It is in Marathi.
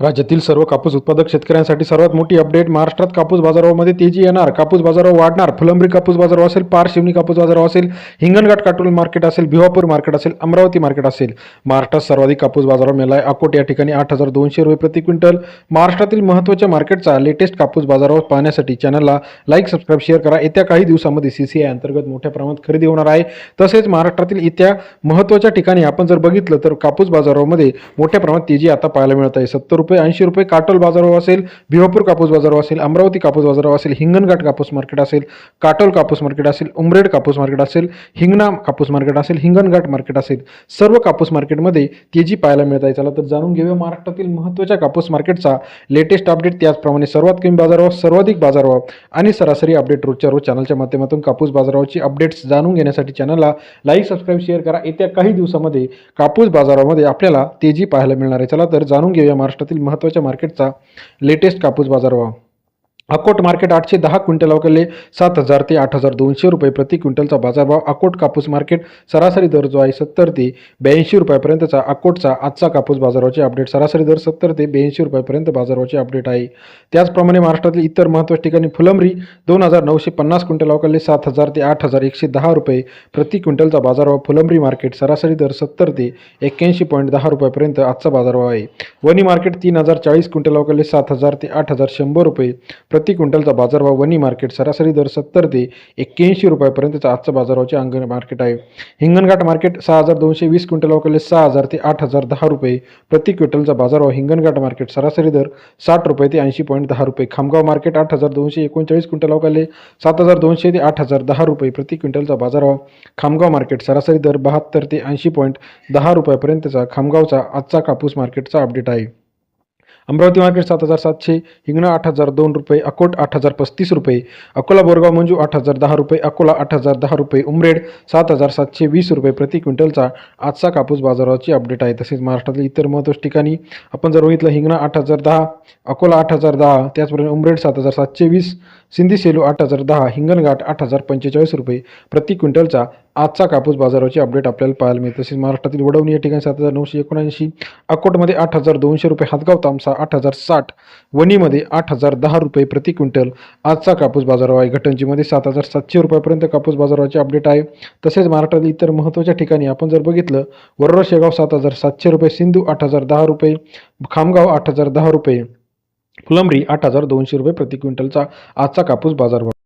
राज्यातील सर्व कापूस उत्पादक शेतकऱ्यांसाठी सर्वात मोठी अपडेट महाराष्ट्रात कापूस बाजारामध्ये तेजी येणार. कापूस बाजारावर वाढणार. फुलंब्री कापूस बाजार असेल पार शिवणी कापूस बाजार असेल हिंगणघाट काटोल मार्केट असेल भिवापूर मार्केट असेल अमरावती मार्केट असेल. महाराष्ट्रात सर्वाधिक कापूस बाजारावर मेला आहे अकोट या ठिकाणी आठ हजार दोनशे रुपये प्रति क्विंटल. महाराष्ट्रातील महत्त्वाच्या मार्केटचा लेटेस्ट कापूस बाजारावर पाहण्यासाठी चॅनलला लाईक सबस्क्राईब शेअर करा. येत्या काही दिवसामध्ये सी सी आय अंतर्गत मोठ्या प्रमाणात खरेदी होणार आहे. तसेच महाराष्ट्रातील इत्या महत्त्वाच्या ठिकाणी आपण जर बघितलं तर कापूस बाजारामध्ये मोठ्या प्रमाणात तेजी आता पाहायला मिळत आहे. सत्तर रुपये ऐंशी रुपये काटोल बाजारभाव असेल भिवापूर कापूस बाजारभाव असेल अमरावती कापूस बाजारभाव असेल हिंगणघाट कापूस मार्केट असेल काटोल कापूस मार्केट असेल उमरेड कापूस मार्केट असेल हिंगणा कापूस मार्केट असेल हिंगणघाट मार्केट असेल सर्व कापूस मार्केटमध्ये तेजी पाहायला मिळत आहे. चला तर जाणून घेऊया महाराष्ट्रातील महत्त्वाच्या कापूस मार्केटचा लेटेस्ट अपडेट त्याचप्रमाणे सर्वात कमी बाजारावर सर्वाधिक बाजारभाव आणि सरासरी अपडेट रोजच्या रोज चॅनलच्या माध्यमातून कापूस बाजारावरची अपडेट्स जाणून घेण्यासाठी चॅनलला लाईक सबस्क्राईब शेअर करा. येत्या काही दिवसामध्ये कापूस बाजारामध्ये आपल्याला तेजी पाहायला मिळणार आहे. चला तर जाणून घेऊया महाराष्ट्रातील महत्त्वाच्या मार्केटचा लेटेस्ट कापूस बाजारभाव. अकोट मार्केट आठशे दहा क्विंटल अवकले सात हजार ते आठ हजार दोनशे रुपये प्रति क्विंटलचा बाजारभाव. अकोट कापूस मार्केट सरासरी दर जो आहे सत्तर ते ब्याऐंशी रुपयापर्यंतचा. अकोटचा आजचा कापूस बाजाराचे अपडेट सरासरी दर सत्तर ते ब्याऐंशी रुपयापर्यंत बाजाराचे अपडेट आहे. त्याचप्रमाणे महाराष्ट्रातील इतर महत्त्वाच्या ठिकाणी फुलंबरी दोन हजार नऊशे पन्नास क्विंटल अवकले सात हजार ते आठ हजार एकशे दहा रुपये प्रति क्विंटलचा बाजारभाव. फुलंबरी मार्केट सरासरी दर सत्तर ते एक्क्याऐंशी पॉईंट दहा रुपयापर्यंत आजचा बाजारभाव आहे. वनी मार्केट तीन हजार चाळीस क्विंटल अवकले सात हजार ते आठ हजार शंभर रुपये प्रति क्विंटलचा बाजारभाव वनी मार्केट सरासरी दर सत्तर ते एक्क्याऐंशी रुपयापर्यंतचा आजचा बाजारभावचे अंगण मार्केट आहे. हिंगणघाट मार्केट सहा हजार दोनशे वीस क्विंटल अवकले सहा हजार ते आठ हजार दहा रुपये. प्रति क्विंटलचा बाजारभाव हिंगणघाट मार्केट सरासरी दर साठ रुपये ते ऐंशी पॉईंट दहा रुपये. खामगाव मार्केट आठ हजार दोनशे एकोणचाळीस क्विंटल अवकाले सात हजार दोनशे ते आठ हजार दहा रुपये प्रति क्विंटलचा बाजारभाव. खामगाव मार्केट सरासरी दर बहात्तर ते ऐंशी पॉईंट दहा रुपयापर्यंतचा खामगावचा आजचा कापूस मार्केटचा अपडेट आहे. अमरावती मार्केट सात हजार सातशे हिंगणा आठ हजार दोन रुपये अकोट आठ हजार पस्तीस रुपये अकोला बोरगाव मंजू आठ हजार दहा रुपये अकोला आठ हजार दहा रुपये उमरेड सात हजार सातशे वीस रुपये प्रति क्विंटलचा आजचा कापूस बाजाराची अपडेट आहे. तसेच महाराष्ट्रातील इतर महत्त्वाच्या ठिकाणी आपण जर बघितलं हिंगणा आठ हजार दहा अकोला आठ हजार दहा त्याचप्रमाणे उमरेड सात हजार सातशे वीस सिंधी सेलू आठ हजार दहा हिंगणघाट आठ हजार पंचेचाळीस रुपये प्रति क्विंटलचा आजचा कापूस बाजाराची अपडेट आपल्याला पाहायला मिळते. तसेच महाराष्ट्रातील वडवणी या ठिकाणी सात हजार नऊशे एकोणऐंशी अकोटमध्ये आठ हजार दोनशे रुपये हातगाव तामसा आठ हजार साठ वणीमध्ये आठ हजार दहा रुपये प्रति क्विंटल. आजचा कापूस बाजार आहे. घटंजीमध्ये सात हजार सातशे रुपयापर्यंत कापूस बाजाराचे अपडेट आहे. तसेच महाराष्ट्रातील इतर महत्त्वाच्या ठिकाणी आपण जर बघितलं वरोरा शेगाव सात हजार सातशे रुपये सिंधू आठ हजार दहा रुपये खामगाव आठ हजार दहा रुपये फुलंबरी आठ हजार दोनशे रुपये प्रति क्विंटलचा आजचा कापूस बाजारभाव